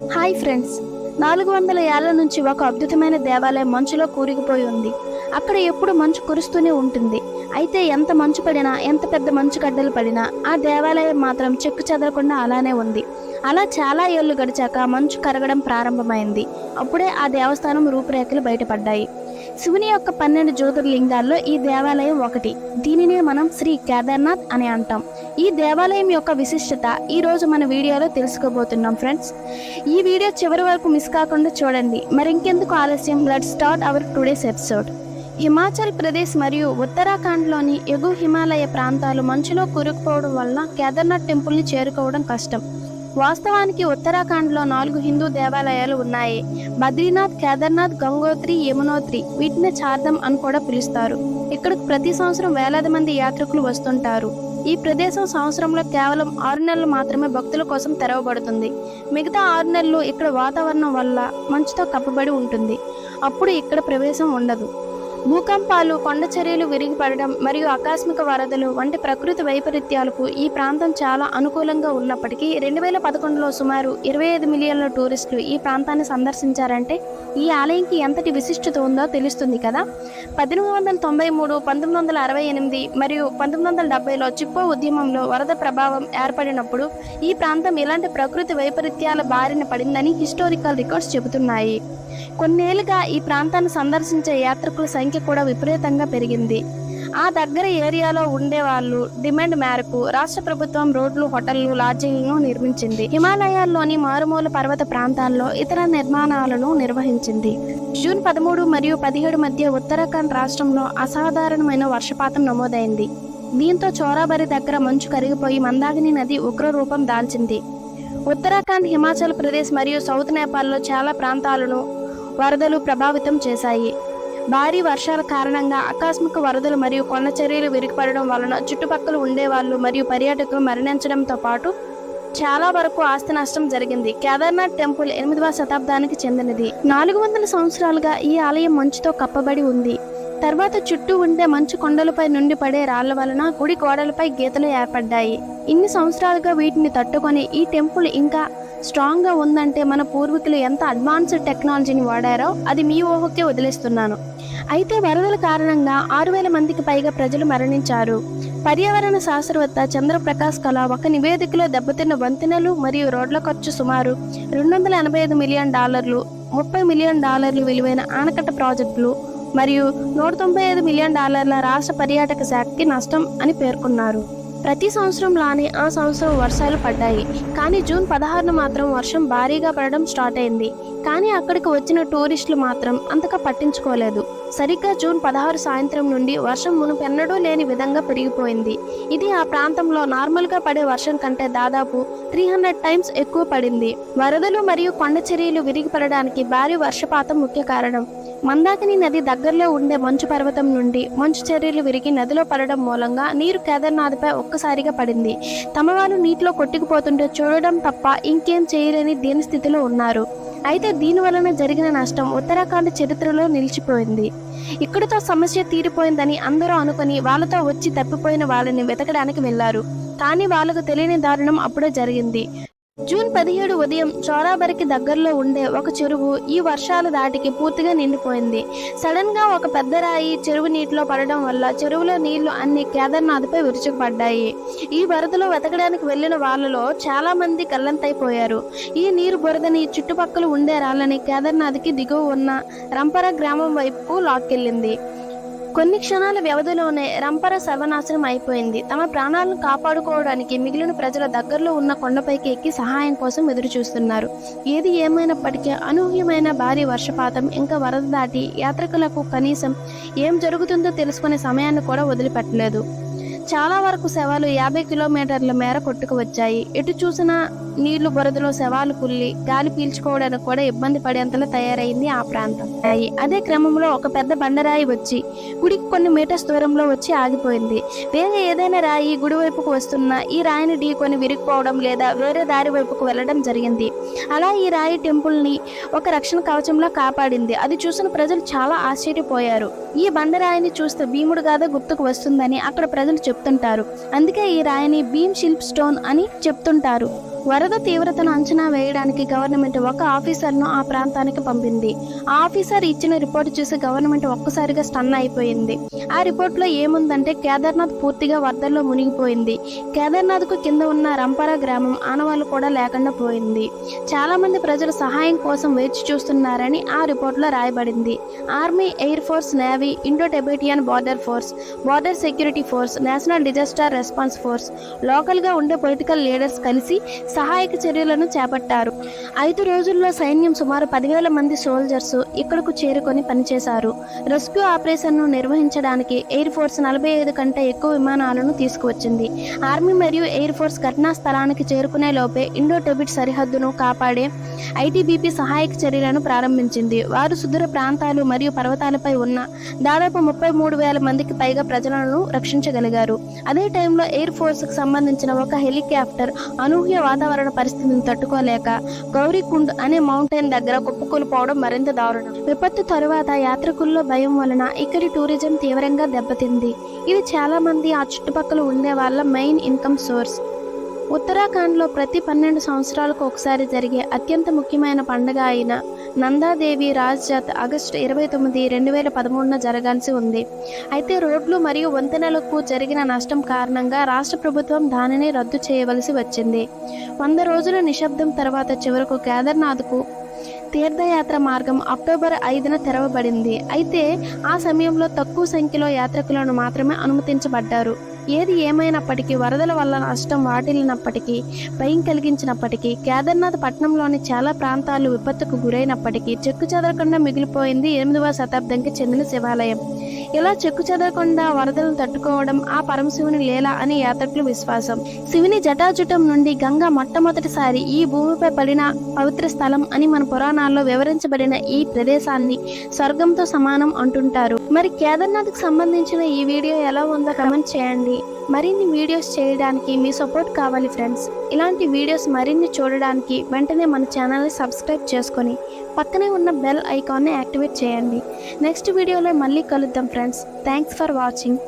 Hi friends. నాలుగు వందల ఏళ్ళ నుంచి ఒక అద్భుతమైన దేవాలయం మంచులో కూరుకుపోయి ఉంది. అక్కడ ఎప్పుడు మంచు కురుస్తూనే ఉంటుంది. అయితే ఎంత మంచు పడినా ఎంత పెద్ద మంచు గడ్డలు పడినా ఆ దేవాలయం మాత్రం చెక్కు చెదరకుండా అలానే ఉంది. అలా చాలా ఏళ్ళు గడిచాక మంచు కరగడం ప్రారంభమైంది. అప్పుడే ఆ దేవస్థానం రూపురేఖలు బయటపడ్డాయి. శివుని యొక్క పన్నెండు జ్యోతిర్లింగాల్లో ఈ దేవాలయం ఒకటి. దీనినే మనం శ్రీ కేదార్నాథ్ అని అంటాం. ఈ దేవాలయం యొక్క విశిష్టత ఈ రోజు మన వీడియోలో తెలుసుకోబోతున్నాం ఫ్రెండ్స్. ఈ వీడియో చివరి వరకు మిస్ కాకుండా చూడండి. మరి ఇంకెందుకు ఆలస్యం? Let start our today's episode. Himachal Pradesh మరియు ఉత్తరాఖండ్లోని ఎగువ హిమాలయ ప్రాంతాలు మంచులో కూరుకుపోవడం వలన కేదార్నాథ్ టెంపుల్ని చేరుకోవడం కష్టం. వాస్తవానికి ఉత్తరాఖండ్లో నాలుగు హిందూ దేవాలయాలు ఉన్నాయి. బద్రీనాథ్ కేదార్నాథ్ గంగోత్రి యమునోత్రి వీటిని చార్ధం అని కూడా పిలుస్తారు. ఇక్కడకు ప్రతి సంవత్సరం వేలాది మంది యాత్రికులు వస్తుంటారు. ఈ ప్రదేశం సంవత్సరంలో కేవలం ఆరు నెలలు మాత్రమే భక్తుల కోసం తెరవబడుతుంది. మిగతా ఆరు నెలలు ఇక్కడ వాతావరణం వల్ల మంచుతో కప్పబడి ఉంటుంది. అప్పుడు ఇక్కడ ప్రవేశం ఉండదు. భూకంపాలు కొండ చర్యలు విరిగిపడడం మరియు ఆకస్మిక వరదలు వంటి ప్రకృతి వైపరీత్యాలకు ఈ ప్రాంతం చాలా అనుకూలంగా ఉన్నప్పటికీ రెండు వేల పదకొండులో సుమారు ఇరవై ఐదు మిలియన్ల టూరిస్టులు ఈ ప్రాంతాన్ని సందర్శించారంటే ఈ ఆలయంకి ఎంతటి విశిష్టత ఉందో తెలుస్తుంది కదా. పద్దెనిమిది వందల తొంభై మూడు పంతొమ్మిది వందల అరవై ఎనిమిది మరియు పంతొమ్మిది వందల డెబ్బైలో చిప్పో ఉద్యమంలో వరద ప్రభావం ఏర్పడినప్పుడు ఈ ప్రాంతం ఇలాంటి ప్రకృతి వైపరీత్యాల బారిన పడిందని హిస్టారికల్ రికార్డ్స్ చెబుతున్నాయి. కొన్నేళ్ళుగా ఈ ప్రాంతాన్ని సందర్శించే యాత్రికుల సంఖ్య కూడా విపరీతంగా పెరిగింది. ఆ దగ్గర ఏరియాలో ఉండే వాళ్ళు డిమాండ్ మేరకు రాష్ట్ర ప్రభుత్వం రోడ్లు హోటళ్ళు లాడ్జింగ్లను నిర్మించింది. హిమాలయాల్లోని మారుమూల పర్వత ప్రాంతాల్లో ఇతర నిర్మాణాలను నిర్వహించింది. జూన్ పదమూడు మరియు పదిహేడు మధ్య ఉత్తరాఖండ్ రాష్ట్రంలో అసాధారణమైన వర్షపాతం నమోదైంది. దీంతో చోరాబరి దగ్గర మంచు కరిగిపోయి మందాగిని నది ఉగ్ర రూపం దాల్చింది. ఉత్తరాఖండ్ హిమాచల్ ప్రదేశ్ మరియు సౌత్ నేపాల్లో చాలా ప్రాంతాలను వరదలు ప్రభావితం చేశాయి. భారీ వర్షాల కారణంగా ఆకస్మిక వరదలు మరియు కొండ చర్యలు విరిగిపడడం వలన చుట్టుపక్కల ఉండేవాళ్ళు మరియు పర్యాటకులు మరణించడంతో పాటు చాలా వరకు ఆస్తి నష్టం జరిగింది. కేదార్నాథ్ టెంపుల్ ఎనిమిదవ శతాబ్దానికి చెందినది. నాలుగు వందల సంవత్సరాలుగా ఈ ఆలయం మంచుతో కప్పబడి ఉంది. తర్వాత చుట్టూ ఉండే మంచు కొండలపై నుండి పడే రాళ్ళ వలన గుడి గోడలపై గీతలు ఏర్పడ్డాయి. ఇన్ని సంవత్సరాలుగా వీటిని తట్టుకొని ఈ టెంపుల్ ఇంకా స్ట్రాంగ్గా ఉందంటే మన పూర్వీకులు ఎంత అడ్వాన్స్డ్ టెక్నాలజీని వాడారో అది మీ ఊహకే వదిలేస్తున్నాను. అయితే వరదల కారణంగా ఆరు వేల మందికి పైగా ప్రజలు మరణించారు. పర్యావరణ శాస్త్రవేత్త చంద్రప్రకాష్ కళ ఒక నివేదికలో దెబ్బతిన్న వంతెనలు మరియు రోడ్ల ఖర్చు సుమారు రెండు వందల ఎనభై ఐదు మిలియన్ డాలర్లు ముప్పై మిలియన్ డాలర్లు విలువైన ఆనకట్ట ప్రాజెక్టులు మరియు నూట తొంభై ఐదు మిలియన్ డాలర్ల రాష్ట్ర పర్యాటక శాఖకి నష్టం అని పేర్కొన్నారు. ప్రతి సంవత్సరంలానే ఆ సంవత్సరం వర్షాలు పడ్డాయి. కానీ జూన్ పదహారున మాత్రం వర్షం భారీగా పడడం స్టార్ట్ అయింది. కానీ అక్కడికి వచ్చిన టూరిస్టులు మాత్రం అంతగా పట్టించుకోలేదు. సరిగ్గా జూన్ పదహారు సాయంత్రం నుండి వర్షం మునుపెన్నడూ లేని విధంగా పెరిగిపోయింది. ఇది ఆ ప్రాంతంలో నార్మల్గా పడే వర్షం కంటే దాదాపు త్రీ హండ్రెడ్ టైమ్స్ ఎక్కువ పడింది. వరదలు మరియు కొండ చర్యలు విరిగిపడడానికి భారీ వర్షపాతం ముఖ్య కారణం. మందాకిని నది దగ్గరలో ఉండే మంచు పర్వతం నుండి మంచు చర్యలు విరిగి నదిలో పడడం మూలంగా నీరు కేదార్నాథ్పై ఒక్కసారిగా పడింది. తమ నీటిలో కొట్టుకుపోతుంటే చూడడం తప్ప ఇంకేం చేయలేని దీని స్థితిలో ఉన్నారు. అయితే దీని వలన జరిగిన నష్టం ఉత్తరాఖండ్ చరిత్రలో నిలిచిపోయింది. ఇక్కడితో సమస్య తీరిపోయిందని అందరూ అనుకుని వాళ్ళతో వచ్చి తప్పిపోయిన వాళ్ళని వెతకడానికి వెళ్ళారు కానీ వాళ్ళకు తెలియని దారుణం అప్పుడే జరిగింది. జూన్ పదిహేడు ఉదయం చోరాబరికి దగ్గరలో ఉండే ఒక చెరువు ఈ వర్షాల దాటికి పూర్తిగా నిండిపోయింది. సడన్గా ఒక పెద్ద రాయి చెరువు నీటిలో పడడం వల్ల చెరువులో నీళ్ళు అన్ని కేదార్నాథ్పై విరుచుకుపడ్డాయి. ఈ వరదలో వెతకడానికి వెళ్ళిన వాళ్ళలో చాలా మంది కళ్ళంతైపోయారు ఈ నీరు బురదని చుట్టుపక్కల ఉండే రాళ్ళని కేదార్నాథ్కి దిగువ ఉన్న రంపర గ్రామం వైపు లాక్కెళ్ళింది. కొన్ని క్షణాల వ్యవధిలోనే రంపర సర్వనాశనం అయిపోయింది. తమ ప్రాణాలను కాపాడుకోవడానికి మిగిలిన ప్రజల దగ్గరలో ఉన్న కొండపైకి ఎక్కి సహాయం కోసం ఎదురు చూస్తున్నారు ఏది ఏమైనప్పటికీ అనూహ్యమైన భారీ వర్షపాతం ఇంకా వరద దాటి యాత్రికులకు కనీసం ఏం జరుగుతుందో తెలుసుకునే సమయాన్ని కూడా వదిలిపెట్టలేదు. చాలా వరకు శవాలు యాభై కిలోమీటర్ల మేర కొట్టుకు వచ్చాయి ఎటు చూసినా నీళ్ళు బురదలో శవాలు కుల్లి గాలి పీల్చుకోవడానికి కూడా ఇబ్బంది పడేంతలా తయారైంది ఆ ప్రాంతం. అదే క్రమంలో ఒక పెద్ద బండరాయి వచ్చి గుడికి కొన్ని మీటర్స్ దూరంలో వచ్చి ఆగిపోయింది. వేరే ఏదైనా రాయి గుడి వైపుకు వస్తున్నా ఈ రాయిని ఢీకొని విరిగిపోవడం లేదా వేరే దారి వైపుకు వెళ్ళడం జరిగింది. అలా ఈ రాయి టెంపుల్ని ఒక రక్షణ కవచంలో కాపాడింది. అది చూసిన ప్రజలు చాలా ఆశ్చర్యపోయారు. ఈ బండరాయిని చూస్తే భీముడు గాథ గుర్తుకు వస్తుందని అక్కడ ప్రజలు చెప్తుంటారు. అందుకే ఈ రాయిని భీమ్ శిల్ప్ స్టోన్ అని చెప్తుంటారు. వరద తీవ్రతను అంచనా వేయడానికి గవర్నమెంట్ ఒక ఆఫీసర్ను ఆ ప్రాంతానికి పంపింది. ఆ ఆఫీసర్ ఇచ్చిన రిపోర్ట్ చూసి గవర్నమెంట్ ఒక్కసారిగా స్టన్ అయిపోయింది. ఆ రిపోర్ట్లో ఏముందంటే కేదార్నాథ్ పూర్తిగా వరదల్లో మునిగిపోయింది. కేదార్నాథ్కు కింద ఉన్న రంపరా గ్రామం ఆనవాళ్ళు కూడా లేకుండా పోయింది. చాలా మంది ప్రజలు సహాయం కోసం వేచి చూస్తున్నారని ఆ రిపోర్ట్లో రాయబడింది. Army air force navy Indo Tibetan border force border security force national disaster response force లోకల్గా ఉండే పొలిటికల్ లీడర్స్ కలిసి సహాయక చర్యలను చేపట్టారు. ఐదు రోజుల్లో సైన్యం సుమారు పదివేల మంది సోల్జర్స్ ఇక్కడకు చేరుకొని పనిచేశారు. రెస్క్యూ ఆపరేషన్ను నిర్వహించడానికి ఎయిర్ ఫోర్స్ నలభై ఐదు కంటే ఎక్కువ విమానాలను తీసుకువచ్చింది. ఆర్మీ మరియు ఎయిర్ ఫోర్స్ ఘటనా స్థలానికి చేరుకునే లోపే ఇండో టెబిట్ సరిహద్దును కాపాడే ఐటీబీపీ సహాయక చర్యలను ప్రారంభించింది. వారు సుదూర ప్రాంతాలు మరియు పర్వతాలపై ఉన్న దాదాపు ముప్పై మూడు వేల మందికి పైగా ప్రజలను రక్షించగలిగారు. అదే టైంలో ఎయిర్ ఫోర్స్కి సంబంధించిన ఒక హెలికాప్టర్ అనూహ్య వాతావరణ పరిస్థితిని తట్టుకోలేక గౌరీకుండ్ అనే మౌంటైన్ దగ్గర కుప్పకూలిపోవడం మరింత దారుణం. విపత్తు తరువాత యాత్రికుల్లో భయం వలన ఇక్కడి టూరిజం తీవ్రంగా దెబ్బతింది. ఇది చాలా మంది ఆ చుట్టుపక్కల ఉండే వాళ్ళ మెయిన్ ఇన్కమ్ సోర్స్. ఉత్తరాఖండ్లో ప్రతి పన్నెండు సంవత్సరాలకు ఒకసారి జరిగే అత్యంత ముఖ్యమైన పండుగ అయిన నందాదేవి రాజ్జాత్ ఆగస్టు ఇరవై తొమ్మిది రెండు వేల పదమూడున జరగాల్సి ఉంది. అయితే రోడ్లు మరియు వంతెనలకు జరిగిన నష్టం కారణంగా రాష్ట్ర ప్రభుత్వం దానిని రద్దు చేయవలసి వచ్చింది. వంద రోజుల నిశ్శబ్దం తర్వాత చివరకు కేదార్నాథ్కు తీర్థయాత్ర మార్గం అక్టోబర్ ఐదున తెరవబడింది. అయితే ఆ సమయంలో తక్కువ సంఖ్యలో యాత్రికులను మాత్రమే అనుమతించబడ్డారు. ఏది ఏమైనప్పటికీ వరదల వల్ల నష్టం వాటిల్లినప్పటికీ భయం కలిగించినప్పటికీ కేదార్నాథ్ పట్టణంలోని చాలా ప్రాంతాలు విపత్తుకు గురైనప్పటికీ చెక్కు చెదరకుండా మిగిలిపోయింది ఎనిమిదవ శతాబ్దంకి చెందిన శివాలయం. ఇలా చెక్కు చెదరకుండా వరదలను తట్టుకోవడం ఆ పరమశివుని లీల అని యాత్రికుల విశ్వాసం. శివుని జటాజుటం నుండి గంగ మొట్టమొదటిసారి ఈ భూమిపై పడిన పవిత్ర స్థలం అని మన పురాణాల్లో వివరించబడిన ఈ ప్రదేశాన్ని స్వర్గంతో సమానం అంటుంటారు. మరి కేదార్నాథ్కి సంబంధించిన ఈ వీడియో ఎలా ఉందో కమెంట్ చేయండి. మరిన్ని వీడియోస్ చేయడానికి మీ సపోర్ట్ కావాలి ఫ్రెండ్స్. ఇలాంటి వీడియోస్ మరిన్ని చూడడానికి వెంటనే మన ఛానల్ని సబ్స్క్రైబ్ చేసుకొని పక్కనే ఉన్న బెల్ ఐకాన్ని యాక్టివేట్ చేయండి. నెక్స్ట్ వీడియోలో మళ్ళీ కలుద్దాం ఫ్రెండ్స్. Thanks for watching.